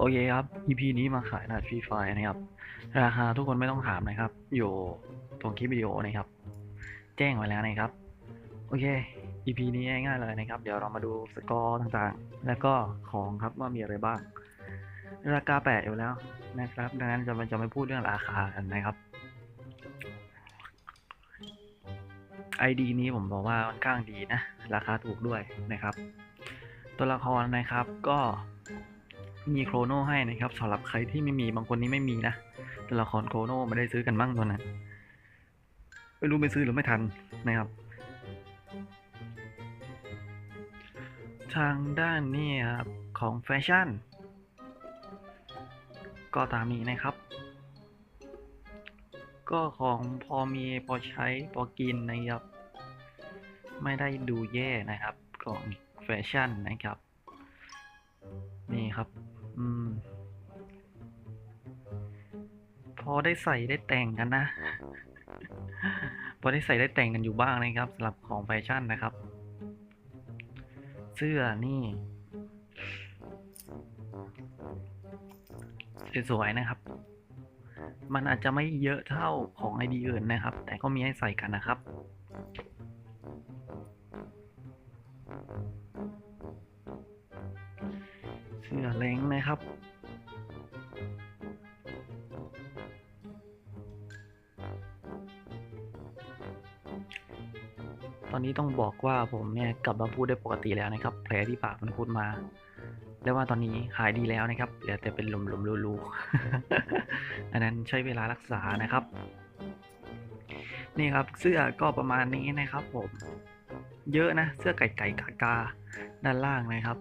โอเคครับ EP นี้มาขายรหัสฟรีไฟนะครับ ราคาทุกคนไม่ต้องถามนะครับ อยู่ตรงคลิปวิดีโอนะครับ แจ้งไว้แล้วนะครับ โอเค EP นี้ง่ายๆเลยนะครับ เดี๋ยวเรามาดูสกอร์ต่างๆ แล้วก็ของครับว่ามีอะไรบ้าง ราคาแปดอยู่แล้วนะครับ ดังนั้นจะจะไม่พูดเรื่องราคากันนะครับ ID นี้ผมบอกว่าค่อนข้างดีนะ ราคาถูกด้วยนะครับ ตัวละครนะครับก็ มีโครโนให้นะครับสำหรับใครที่ไม่มีบางคนนี้ไม่มีนะตัวละครโครโนไม่ได้ซื้อกันบ้างตัวนั้นไม่รู้ไปซื้อหรือไม่ทันนะครับ ทางด้านนี้ครับ ของแฟชั่น ก็ตามนี้นะครับ ก็ของพอมีพอใช้พอกินนะครับ ไม่ได้ดูแย่นะครับของแฟชั่นนะครับ นี่ครับ อืม พอได้ใส่ได้แต่งกันนะ พอได้ใส่ได้แต่งกันอยู่บ้างนะครับสำหรับของแฟชั่นนะครับ เสื้อนี่สวยๆนะครับ มันอาจจะไม่เยอะเท่าของไอดีอื่นนะครับ แต่ก็มีให้ใส่กันนะครับ อเล้งนะครับ ตอนนี้ต้องบอกว่าผมเนี่ยกลับมาพูดได้ปกติแล้วนะครับ แผลที่ปากมันพูดมาแล้วว่าตอนนี้หายดีแล้วนะครับเหลือแต่เป็นหลุมๆรูๆอันนั้นใช้เวลารักษานะครับ นี่ครับเสื้อก็ประมาณนี้นะครับผม เยอะนะเสื้อไก่ไก่กากาด้านล่างนะครับ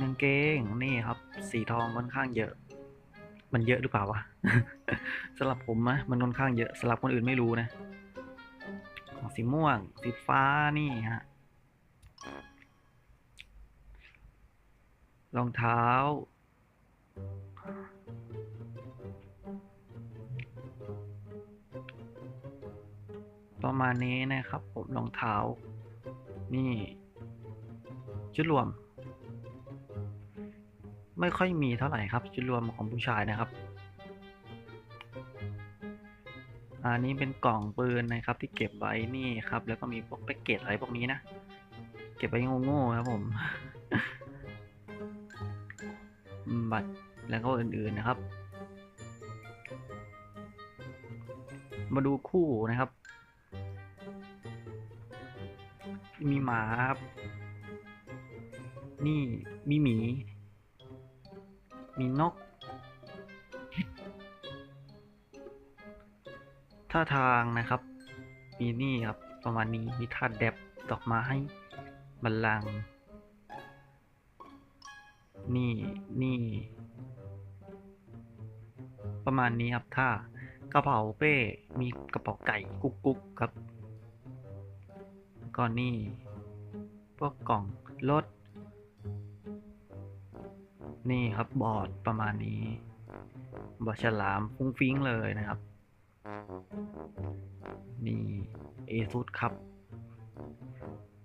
กางเกงนี่ครับ สีทองค่อนข้างเยอะ มันเยอะหรือเปล่าวะสำหรับผมนะมันค่อนข้างเยอะสำหรับคนอื่นไม่รู้นะของสีม่วง สีฟ้านี่ฮะรองเท้า ประมาณนี้นะครับ ผมรองเท้า นี่ ชุดรวม ไม่ค่อยมีเท่าไหร่ครับชุดรวมของผู้ชายนะครับ อันนี้เป็นกล่องปืนนะครับที่เก็บไว้นี่ครับ แล้วก็มีพวกแพ็กเกจอะไรพวกนี้นะ เก็บไว้โง่ๆครับผม บัตรแล้วก็อื่นๆนะครับ มาดูคู่นะครับ มีหมาครับ นี่มีหมี มีนก ท่าทางนะครับ มีนี่ครับ ประมาณนี้มีท่าแดบดอกไม้บัลลังก์นี่นี่ ประมาณนี้ครับท่ากระเป๋าเป้มีกระเป๋าไก่กุ๊กกุ๊กครับก็นี่ พวกกล่องรถ นี่ครับบอร์ดประมาณนี้ บอร์ดฉลามฟุ้งฟิ้งเลยนะครับ นี่เอซุดครับ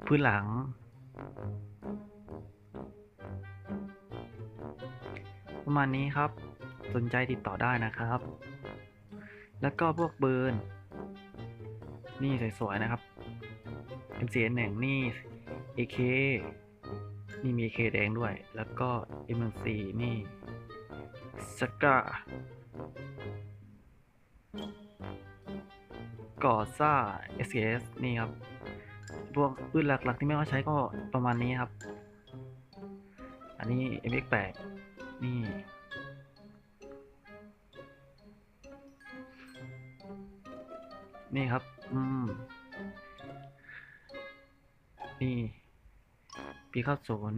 พื้นหลัง ประมาณนี้ครับ สนใจติดต่อได้นะครับ แล้วก็พวกเบิร์นนี่สวยๆนะครับ MCN หนึ่งนี่ AK นี่มี AK แดงด้วย แล้วก็ M4 นี่สกาก่อซ่า SKS นี่ครับ พวกปืนหลักๆที่ไม่ว่าใช้ก็ประมาณนี้ครับ อันนี้ MX8 นี่ นี่ครับ อืม นี่ ปีข้าวสน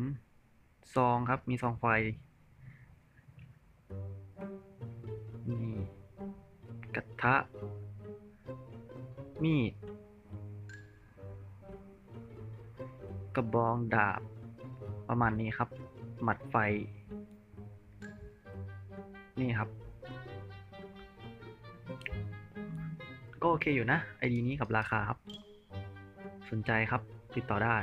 ซองครับ มีซองไฟ นี่กระทะ มีด กระบองดาบ ประมาณนี้ครับ หมัดไฟ นี่ครับ ก็โอเคอยู่นะ ไอดีนี้กับราคาครับ สนใจครับติดต่อได้